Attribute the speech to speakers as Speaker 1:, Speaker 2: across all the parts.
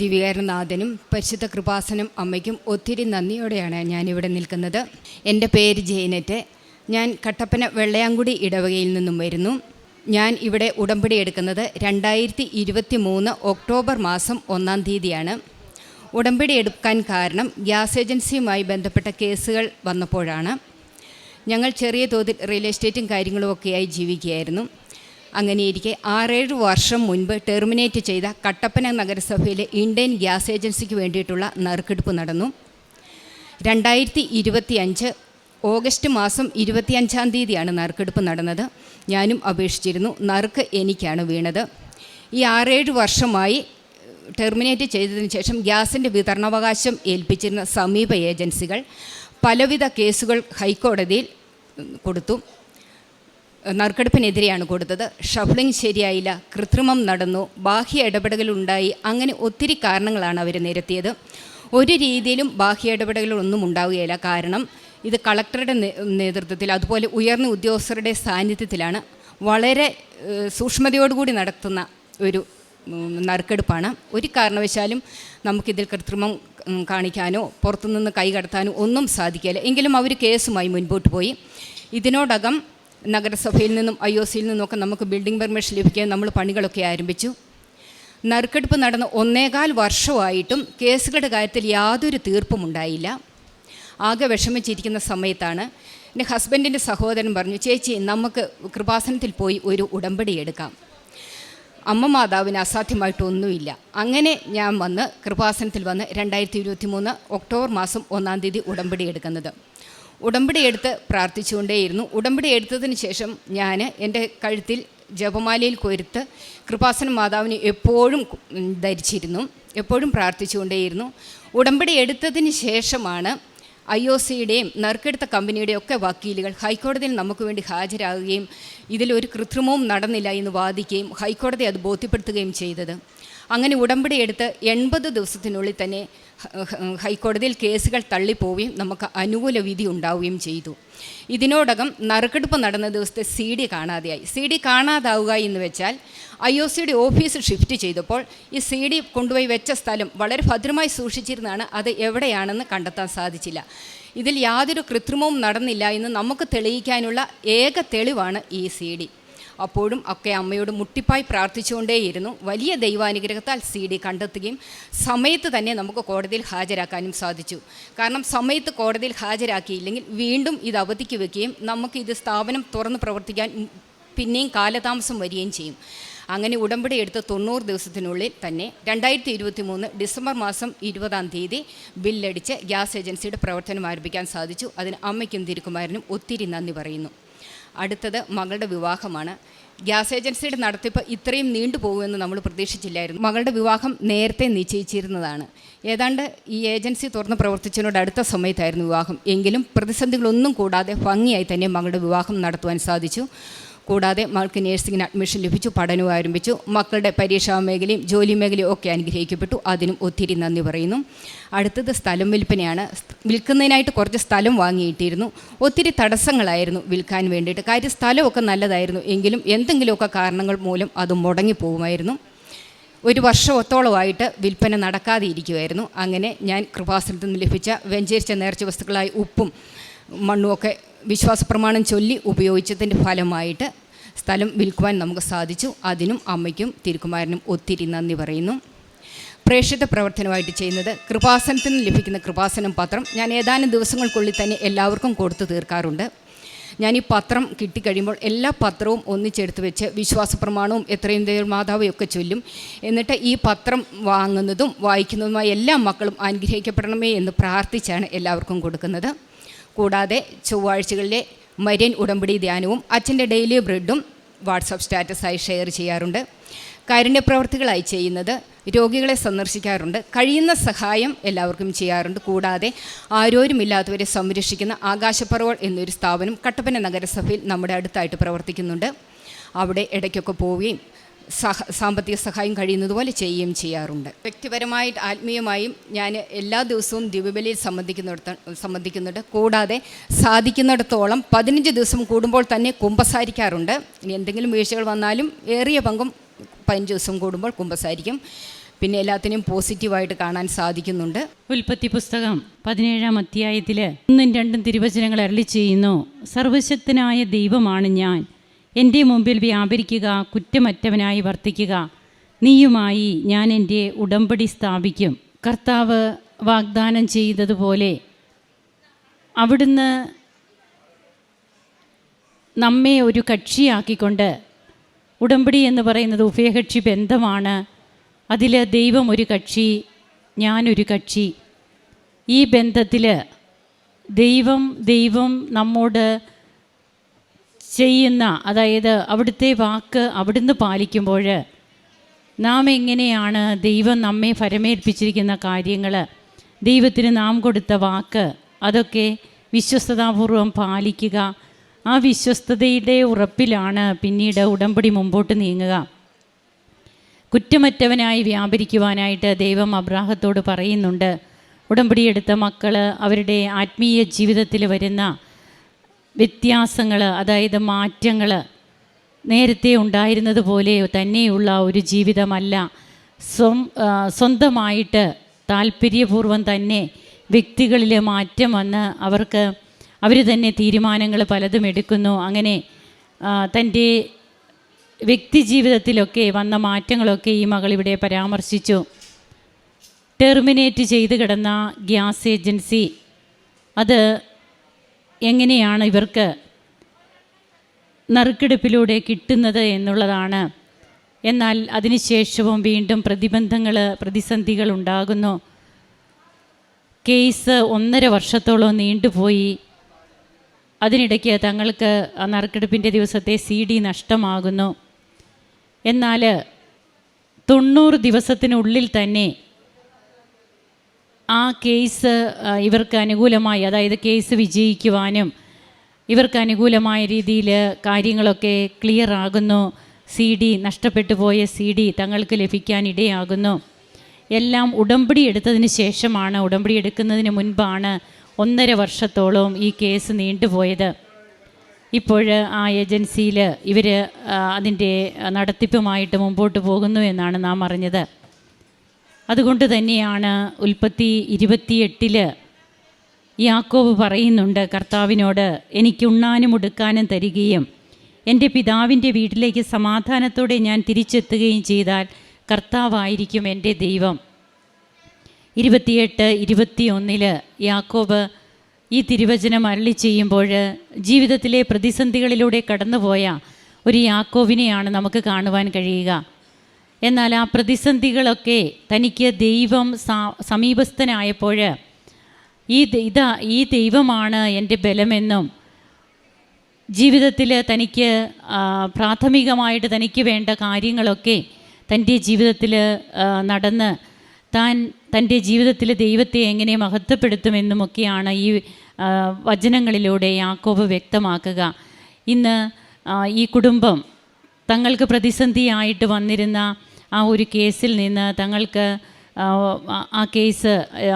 Speaker 1: ദിവ്യകാരനാഥനും പരിശുദ്ധ കൃപാസനം അമ്മയ്ക്കും ഒത്തിരി നന്ദിയോടെയാണ് ഞാനിവിടെ നിൽക്കുന്നത്. എന്റെ പേര് ജയനറ്റ്. ഞാൻ കട്ടപ്പന വെള്ളയാങ്കുടി ഇടവകയിൽ നിന്നും വരുന്നു. ഞാൻ ഇവിടെ ഉടമ്പടി എടുക്കുന്നത് രണ്ടായിരത്തി ഇരുപത്തി മൂന്ന് ഒക്ടോബർ മാസം ഒന്നാം തീയതിയാണ്. ഉടമ്പടി എടുക്കാൻ കാരണം ഗ്യാസ് ഏജൻസിയുമായി ബന്ധപ്പെട്ട കേസുകൾ വന്നപ്പോഴാണ്. ഞങ്ങൾ ചെറിയ തോതിൽ റിയൽ എസ്റ്റേറ്റും കാര്യങ്ങളും ഒക്കെയായി ജീവിക്കുകയായിരുന്നു. അങ്ങനെയിരിക്കെ ആറേഴ് വർഷം മുൻപ് ടെർമിനേറ്റ് ചെയ്ത കട്ടപ്പന നഗരസഭയിലെ ഇന്ത്യൻ ഗ്യാസ് ഏജൻസിക്ക് വേണ്ടിയിട്ടുള്ള നറുക്കെടുപ്പ് നടന്നു. രണ്ടായിരത്തി ഇരുപത്തി അഞ്ച് ഓഗസ്റ്റ് മാസം ഇരുപത്തിയഞ്ചാം തീയതിയാണ് നറുക്കെടുപ്പ് നടന്നത്. ഞാനും അപേക്ഷിച്ചിരുന്നു നറുക്ക് എനിക്കാണ് വീണത്. ഈ ആറേഴ് വർഷമായി ടെർമിനേറ്റ് ചെയ്തതിന് ശേഷം ഗ്യാസിന്റെ വിതരണാവകാശം ഏൽപ്പിച്ചിരുന്ന സമീപ ഏജൻസികൾ പലവിധ കേസുകൾ ഹൈക്കോടതിയിൽ കൊടുത്തു. നറുക്കെടുപ്പിനെതിരെയാണ് കൊടുത്തത്. ഷഫ്ലിംഗ് ശരിയായില്ല കൃത്രിമം നടന്നു ബാഹ്യ ഇടപെടലുണ്ടായി അങ്ങനെ ഒത്തിരി കാരണങ്ങളാണ് അവർ നിരത്തിയത് ഒരു രീതിയിലും ബാഹ്യ ഇടപെടലുകളൊന്നും ഉണ്ടാവുകയില്ല. കാരണം ഇത് കളക്ടറുടെ നേതൃത്വത്തിൽ അതുപോലെ ഉയർന്ന ഉദ്യോഗസ്ഥരുടെ സാന്നിധ്യത്തിലാണ് വളരെ സൂക്ഷ്മതയോടുകൂടി നടത്തുന്ന ഒരു നറുക്കെടുപ്പാണ്. ഒരു കാരണവശാലും നമുക്കിതിൽ കൃത്രിമം കാണിക്കാനോ പുറത്തുനിന്ന് കൈകടത്താനോ ഒന്നും സാധിക്കില്ല എങ്കിലും അവർ കേസുമായി മുൻപോട്ട് പോയി. ഇതിനോടകം നഗരസഭയിൽ നിന്നും ഐ ഒ സിയിൽ നിന്നൊക്കെ നമുക്ക് ബിൽഡിംഗ് പെർമിഷൻ ലഭിക്കാൻ നമ്മൾ പണികളൊക്കെ ആരംഭിച്ചു. നറുക്കെടുപ്പ് നടന്ന് ഒന്നേകാൽ വർഷമായിട്ടും കേസുകളുടെ കാര്യത്തിൽ യാതൊരു തീർപ്പും ഉണ്ടായില്ല. ആകെ വിഷമിച്ചിരിക്കുന്ന സമയത്താണ് എന്റെ ഹസ്ബൻഡിന്റെ സഹോദരൻ പറഞ്ഞു ചേച്ചി നമുക്ക് കൃപാസനത്തിൽ പോയി ഒരു ഉടമ്പടി എടുക്കാം. അമ്മ മാതാവിന് അസാധ്യമായിട്ടൊന്നുമില്ല. അങ്ങനെ ഞാൻ വന്ന് കൃപാസനത്തിൽ വന്ന് രണ്ടായിരത്തി ഇരുപത്തി മൂന്ന് ഒക്ടോബർ മാസം ഒന്നാം തീയതി ഉടമ്പടി എടുക്കുന്നത്. ഉടമ്പടി എടുത്ത് പ്രാർത്ഥിച്ചുകൊണ്ടേയിരുന്നു. ഉടമ്പടി എടുത്തതിന് ശേഷം ഞാൻ എന്റെ കഴുത്തിൽ ജപമാലയിൽ കൊരുത്ത് കൃപാസന മാതാവിന് എപ്പോഴും ധരിച്ചിരുന്നു. എപ്പോഴും പ്രാർത്ഥിച്ചുകൊണ്ടേയിരുന്നു. ഉടമ്പടി എടുത്തതിന് ശേഷമാണ് ഐ ഒ സിയുടെയും നറുക്കെടുത്ത കമ്പനിയുടെയും ഒക്കെ വക്കീലുകൾ ഹൈക്കോടതിയിൽ നമുക്ക് വേണ്ടി ഹാജരാകുകയും ഇതിലൊരു കൃത്രിമവും നടന്നില്ല എന്ന് വാദിക്കുകയും ഹൈക്കോടതി അത് ബോധ്യപ്പെടുത്തുകയും ചെയ്തത്. അങ്ങനെ ഉടമ്പടി എടുത്ത് എൺപത് ദിവസത്തിനുള്ളിൽ തന്നെ ഹൈക്കോടതിയിൽ കേസുകൾ തള്ളിപ്പോവുകയും നമുക്ക് അനുകൂല വിധി ഉണ്ടാവുകയും ചെയ്തു. ഇതിനോടകം നറുക്കെടുപ്പ് നടന്ന ദിവസത്തെ സി ഡി കാണാതെയായി. സി ഡി കാണാതാവുക എന്ന് വെച്ചാൽ ഐ ഒ സിയുടെ ഓഫീസ് ഷിഫ്റ്റ് ചെയ്തപ്പോൾ ഈ സി ഡി കൊണ്ടുപോയി വെച്ച സ്ഥലം വളരെ ഭദ്രമായി സൂക്ഷിച്ചിരുന്നാണ് അത് എവിടെയാണെന്ന് കണ്ടെത്താൻ സാധിച്ചില്ല. ഇതിൽ യാതൊരു കൃത്രിമവും നടന്നില്ല എന്ന് നമുക്ക് തെളിയിക്കാനുള്ള ഏക തെളിവാണ് ഈ സി ഡി. അപ്പോഴും ഒക്കെ അമ്മയോട് മുട്ടിപ്പായി പ്രാർത്ഥിച്ചുകൊണ്ടേയിരുന്നു. വലിയ ദൈവാനുഗ്രഹത്താൽ സി ഡി കണ്ടെത്തുകയും സമയത്ത് തന്നെ നമുക്ക് കോടതിയിൽ ഹാജരാക്കാനും സാധിച്ചു. കാരണം സമയത്ത് കോടതിയിൽ ഹാജരാക്കിയില്ലെങ്കിൽ വീണ്ടും ഇത് അവധിക്ക് വെക്കുകയും നമുക്ക് ഇത് സ്ഥാപനം തുറന്ന് പ്രവർത്തിക്കാൻ പിന്നെയും കാലതാമസം വരികയും ചെയ്യും. അങ്ങനെ ഉടമ്പടി എടുത്ത് തൊണ്ണൂറ് ദിവസത്തിനുള്ളിൽ തന്നെ രണ്ടായിരത്തി ഇരുപത്തി മൂന്ന് ഡിസംബർ മാസം ഇരുപതാം തീയതി ബില്ലടിച്ച് ഗ്യാസ് ഏജൻസിയുടെ പ്രവർത്തനം ആരംഭിക്കാൻ സാധിച്ചു. അതിന് അമ്മയ്ക്കും തിരുക്കുമാരനും ഒത്തിരി നന്ദി പറയുന്നു. അടുത്തത് മകളുടെ വിവാഹമാണ്. ഗ്യാസ് ഏജൻസിയുടെ നടത്തിപ്പ് ഇത്രയും നീണ്ടു പോകുമെന്ന് നമ്മൾ പ്രതീക്ഷിച്ചില്ലായിരുന്നു. മകളുടെ വിവാഹം നേരത്തെ നിശ്ചയിച്ചിരുന്നതാണ്. ഏതാണ്ട് ഈ ഏജൻസി തുറന്ന് പ്രവർത്തിച്ചതിനോട് അടുത്ത സമയത്തായിരുന്നു വിവാഹം. എങ്കിലും പ്രതിസന്ധികളൊന്നും കൂടാതെ ഭംഗിയായി തന്നെ മകളുടെ വിവാഹം നടത്തുവാൻ സാധിച്ചു. കൂടാതെ മകൾക്ക് നേഴ്സിംഗിന് അഡ്മിഷൻ ലഭിച്ചു പഠനവും ആരംഭിച്ചു. മക്കളുടെ പരീക്ഷാ മേഖലയും ജോലി മേഖലയും ഒക്കെ അനുഗ്രഹിക്കപ്പെട്ടു. അതിനും ഒത്തിരി നന്ദി പറയുന്നു. അടുത്തത് സ്ഥലം വിൽപ്പനയാണ്. വിൽക്കുന്നതിനായിട്ട് കുറച്ച് സ്ഥലം വാങ്ങിയിട്ടിരുന്നു. ഒത്തിരി തടസ്സങ്ങളായിരുന്നു വിൽക്കാൻ വേണ്ടിയിട്ട്. കാര്യം സ്ഥലമൊക്കെ നല്ലതായിരുന്നു. എങ്കിലും എന്തെങ്കിലുമൊക്കെ കാരണങ്ങൾ മൂലം അത് മുടങ്ങിപ്പോകുമായിരുന്നു ഒരു വർഷത്തോളമായിട്ട് വിൽപ്പന നടക്കാതെ ഇരിക്കുമായിരുന്നു അങ്ങനെ ഞാൻ കൃപാസനത്തിൽ നിന്ന് ലഭിച്ച വെഞ്ചരിച്ച നേർച്ച വസ്തുക്കളായി ഉപ്പും മണ്ണുമൊക്കെ വിശ്വാസ പ്രമാണം ചൊല്ലി ഉപയോഗിച്ചതിന്റെ ഫലമായിട്ട് സ്ഥലം വിൽക്കുവാൻ നമുക്ക് സാധിച്ചു. അതിനും അമ്മയ്ക്കും തിരുക്കുമാരനും ഒത്തിരി നന്ദി പറയുന്നു. പ്രേക്ഷിത പ്രവർത്തനമായിട്ട് ചെയ്യുന്നത് കൃപാസനത്തിൽ നിന്ന് ലഭിക്കുന്ന കൃപാസനം പത്രം ഞാൻ ഏതാനും ദിവസങ്ങൾക്കുള്ളിൽ തന്നെ എല്ലാവർക്കും കൊടുത്തു തീർക്കാറുണ്ട്. ഞാൻ ഈ പത്രം കിട്ടിക്കഴിയുമ്പോൾ എല്ലാ പത്രവും ഒന്നിച്ചെടുത്ത് വെച്ച് വിശ്വാസ പ്രമാണവും എത്രയും ദൈവം ഒക്കെ ചൊല്ലും. എന്നിട്ട് ഈ പത്രം വാങ്ങുന്നതും വായിക്കുന്നതുമായ എല്ലാ മക്കളും അനുഗ്രഹിക്കപ്പെടണമേ എന്ന് പ്രാർത്ഥിച്ചാണ് എല്ലാവർക്കും കൊടുക്കുന്നത്. കൂടാതെ ചൊവ്വാഴ്ചകളിലെ മരിയൻ ഉടമ്പടി ധ്യാനവും അച്ഛന്റെ ഡെയിലി ബ്രെഡും വാട്സപ്പ് സ്റ്റാറ്റസായി ഷെയർ ചെയ്യാറുണ്ട്. കാരുണ്യപ്രവർത്തികളായി ചെയ്യുന്നത് രോഗികളെ സന്ദർശിക്കാറുണ്ട്. കഴിയുന്ന സഹായം എല്ലാവർക്കും ചെയ്യാറുണ്ട്. കൂടാതെ ആരോരുമില്ലാത്തവരെ സംരക്ഷിക്കുന്ന ആകാശപ്പറവൾ എന്നൊരു സ്ഥാപനം കട്ടപ്പന നഗരസഭയിൽ നമ്മുടെ അടുത്തായിട്ട് പ്രവർത്തിക്കുന്നുണ്ട്. അവിടെ ഇടയ്ക്കൊക്കെ പോവുകയും സഹ സാമ്പത്തിക സഹായം കഴിയുന്നതുപോലെ ചെയ്യുകയും ചെയ്യാറുണ്ട്. വ്യക്തിപരമായിട്ട് ആത്മീയമായും ഞാൻ എല്ലാ ദിവസവും ദിവ്യബലിയിൽ സംബന്ധിക്കുന്നിടത്ത് സംബന്ധിക്കുന്നുണ്ട്. കൂടാതെ സാധിക്കുന്നിടത്തോളം പതിനഞ്ച് ദിവസം കൂടുമ്പോൾ തന്നെ കുമ്പസാരിക്കാറുണ്ട്. ഇനി എന്തെങ്കിലും വീഴ്ചകൾ വന്നാലും ഏറിയ പങ്കും പതിനഞ്ച് ദിവസം കൂടുമ്പോൾ കുമ്പസാരിക്കും. പിന്നെ എല്ലാത്തിനെയും പോസിറ്റീവായിട്ട് കാണാൻ സാധിക്കുന്നുണ്ട്.
Speaker 2: ഉൽപ്പത്തി പുസ്തകം പതിനേഴാം അധ്യായത്തിൽ ഒന്നും രണ്ടും തിരുവചനങ്ങൾ അരളി ചെയ്യുന്നു. സർവശക്തനായ ദൈവമാണ് ഞാൻ. എന്റെ മുമ്പിൽ വ്യാപരിക്കുക കുറ്റമറ്റവനായി വർത്തിക്കുക. നീയുമായി ഞാൻ എന്റെ ഉടമ്പടി സ്ഥാപിക്കും. കർത്താവ് വാഗ്ദാനം ചെയ്തതുപോലെ അവിടുന്ന് നമ്മെ ഒരു കക്ഷിയാക്കിക്കൊണ്ട് ഉടമ്പടി എന്ന് പറയുന്നത് ഉഭയകക്ഷി ബന്ധമാണ്. അതിൽ ദൈവം ഒരു കക്ഷി ഞാനൊരു കക്ഷി. ഈ ബന്ധത്തിൽ ദൈവം ദൈവം നമ്മോട് ചെയ്യുന്ന അതായത് അവിടുത്തെ വാക്ക് അവിടുന്ന് പാലിക്കുമ്പോൾ നാം എങ്ങനെയാണ് ദൈവം നമ്മെ ഫരമേൽപ്പിച്ചിരിക്കുന്ന കാര്യങ്ങൾ ദൈവത്തിന് നാം കൊടുത്ത വാക്ക് അതൊക്കെ വിശ്വസ്തതാപൂർവം പാലിക്കുക. ആ വിശ്വസ്തതയുടെ ഉറപ്പിലാണ് പിന്നീട് ഉടമ്പടി മുമ്പോട്ട് നീങ്ങുക. കുറ്റമറ്റവനായി വ്യാപരിക്കുവാനായിട്ട് ദൈവം അബ്രാഹത്തോട് പറയുന്നുണ്ട്. ഉടമ്പടിയെടുത്ത മക്കൾ അവരുടെ ആത്മീയ ജീവിതത്തിൽ വരുന്ന വ്യത്യാസങ്ങൾ അതായത് മാറ്റങ്ങൾ നേരത്തെ ഉണ്ടായിരുന്നത് പോലെ തന്നെയുള്ള ഒരു ജീവിതമല്ല. സ്വം സ്വന്തമായിട്ട് താല്പര്യപൂർവം തന്നെ വ്യക്തികളിലെ മാറ്റം വന്ന് അവർക്ക് അവർ തന്നെ തീരുമാനങ്ങൾ പലതും എടുക്കുന്നു. അങ്ങനെ തന്റെ വ്യക്തി ജീവിതത്തിലൊക്കെ വന്ന മാറ്റങ്ങളൊക്കെ ഈ മകൾ ഇവിടെ പരാമർശിച്ചു. ടെർമിനേറ്റ് ചെയ്ത് കിടന്ന ഗ്യാസ് ഏജൻസി അത് എങ്ങനെയാണ് ഇവർക്ക് നറുക്കെടുപ്പിലൂടെ കിട്ടുന്നത് എന്നുള്ളതാണ്. എന്നാൽ അതിനുശേഷവും വീണ്ടും പ്രതിബന്ധങ്ങൾ പ്രതിസന്ധികൾ ഉണ്ടാകുന്നു. കേസ് ഒന്നര വർഷത്തോളം നീണ്ടുപോയി. അതിനിടയ്ക്ക് തങ്ങൾക്ക് ആ നറുക്കെടുപ്പിന്റെ ദിവസത്തെ സി ഡി നഷ്ടമാകുന്നു. എന്നാൽ തൊണ്ണൂറ് ദിവസത്തിനുള്ളിൽ തന്നെ ആ കേസ് ഇവർക്ക് അനുകൂലമായി അതായത് കേസ് വിജയിക്കുവാനും ഇവർക്ക് അനുകൂലമായ രീതിയിൽ കാര്യങ്ങളൊക്കെ ക്ലിയർ ആകുന്നു. സി ഡി നഷ്ടപ്പെട്ടു പോയ സി ഡി തങ്ങൾക്ക് ലഭിക്കാനിടയാകുന്നു എല്ലാം ഉടമ്പടി എടുത്തതിന് ശേഷമാണ് ഉടമ്പടി എടുക്കുന്നതിന് മുൻപാണ് ഒന്നര വർഷത്തോളം ഈ കേസ് നീണ്ടുപോയത് ഇപ്പോൾ ആ ഏജൻസിയിൽ ഇവർ അതിന്റെ നടത്തിപ്പുമായിട്ട് മുമ്പോട്ട് പോകുന്നു എന്നാണ് നാം അറിഞ്ഞത്. അതുകൊണ്ട് തന്നെയാണ് ഉൽപ്പത്തി ഇരുപത്തിയെട്ടിൽ യാക്കോവ് പറയുന്നുണ്ട് കർത്താവിനോട് എനിക്ക് ഉണ്ണാനും ഉടുക്കാനും തരികയും എന്റെ പിതാവിന്റെ വീട്ടിലേക്ക് സമാധാനത്തോടെ ഞാൻ തിരിച്ചെത്തുകയും ചെയ്താൽ കർത്താവായിരിക്കും എന്റെ ദൈവം. ഇരുപത്തിയെട്ട് ഇരുപത്തിയൊന്നിൽ യാക്കോബ് ഈ തിരുവചനം അരളി ചെയ്യുമ്പോൾ ജീവിതത്തിലെ പ്രതിസന്ധികളിലൂടെ കടന്നുപോയ ഒരു യാക്കോവിനെയാണ് നമുക്ക് കാണുവാൻ കഴിയുക. എന്നാൽ ആ പ്രതിസന്ധികളൊക്കെ തനിക്ക് ദൈവം സമീപസ്ഥനായപ്പോൾ ഈ ഇതാ ഈ ദൈവമാണ് എന്റെ ബലമെന്നും ജീവിതത്തിൽ തനിക്ക് പ്രാഥമികമായിട്ട് തനിക്ക് വേണ്ട കാര്യങ്ങളൊക്കെ തന്റെ ജീവിതത്തിൽ നടന്ന് താൻ തന്റെ ജീവിതത്തിൽ ദൈവത്തെ എങ്ങനെ മഹത്വപ്പെടുത്തുമെന്നുമൊക്കെയാണ് ഈ വചനങ്ങളിലൂടെ യാക്കോബ് വ്യക്തമാക്കുക. ഇന്ന് ഈ കുടുംബം തങ്ങൾക്ക് പ്രതിസന്ധിയായിട്ട് വന്നിരുന്ന ആ ഒരു കേസിൽ നിന്ന് തങ്ങൾക്ക് ആ, കേസ്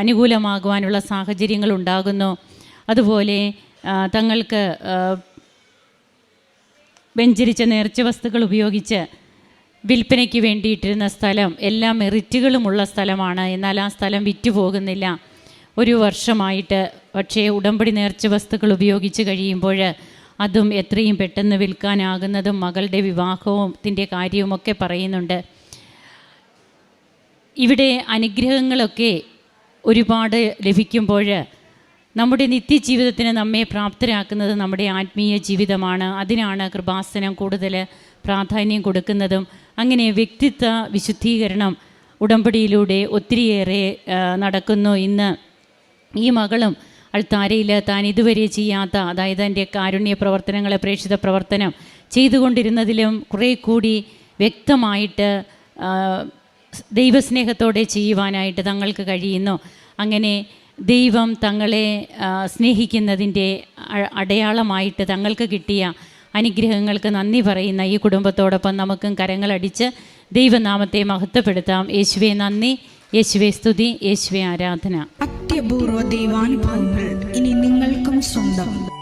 Speaker 2: അനുകൂലമാകുവാനുള്ള സാഹചര്യങ്ങൾ ഉണ്ടാകുന്നു. അതുപോലെ തങ്ങൾക്ക് വെഞ്ചരിച്ച നേർച്ച വസ്തുക്കൾ ഉപയോഗിച്ച് വിൽപ്പനയ്ക്ക് വേണ്ടിയിട്ടിരുന്ന സ്ഥലം എല്ലാ മെറിറ്റുകളുമുള്ള സ്ഥലമാണ്. എന്നാൽ ആ സ്ഥലം വിറ്റുപോകുന്നില്ല ഒരു വർഷമായിട്ട് പക്ഷേ ഉടമ്പടി നേർച്ച വസ്തുക്കൾ ഉപയോഗിച്ച് കഴിയുമ്പോൾ അതും എത്രയും പെട്ടെന്ന് വിൽക്കാനാകുന്നതും മകളുടെ വിവാഹത്തിന്റെ കാര്യവുമൊക്കെ പറയുന്നുണ്ട്. ഇവിടെ അനുഗ്രഹങ്ങളൊക്കെ ഒരുപാട് ലഭിക്കുമ്പോൾ നമ്മുടെ നിത്യജീവിതത്തിന് നമ്മെ പ്രാപ്തരാക്കുന്നത് നമ്മുടെ ആത്മീയ ജീവിതമാണ്. അതിനാണ് കൃപാസനം കൂടുതൽ പ്രാധാന്യം കൊടുക്കുന്നതും. അങ്ങനെ വ്യക്തിത്വ വിശുദ്ധീകരണം ഉടമ്പടിയിലൂടെ ഒത്തിരിയേറെ നടക്കുന്നു. ഇന്ന് ഈ മകളും അൾത്താരയിൽ താൻ ഇതുവരെ ചെയ്യാത്ത അതായത് എന്റെ കാരുണ്യ പ്രവർത്തനങ്ങളെ പ്രേക്ഷിത പ്രവർത്തനം ചെയ്തുകൊണ്ടിരുന്നതിലും കുറേ കൂടി വ്യക്തമായിട്ട് ദൈവസ്നേഹത്തോടെ ചെയ്യുവാനായിട്ട് തങ്ങൾക്ക് കഴിയുന്നു. അങ്ങനെ ദൈവം തങ്ങളെ സ്നേഹിക്കുന്നതിന്റെ അടയാളമായിട്ട് തങ്ങൾക്ക് കിട്ടിയ അനുഗ്രഹങ്ങൾക്ക് നന്ദി പറയുന്ന ഈ കുടുംബത്തോടൊപ്പം നമുക്കും കരങ്ങളടിച്ച് ദൈവനാമത്തെ മഹത്വപ്പെടുത്താം. യേശുവെ നന്ദി. യേശുവെ സ്തുതി. യേശുവെ ആരാധന.
Speaker 3: അത്യപൂർവ ദൈവാനുഭവങ്ങൾ ഇനി നിങ്ങൾക്കും സ്വന്തം.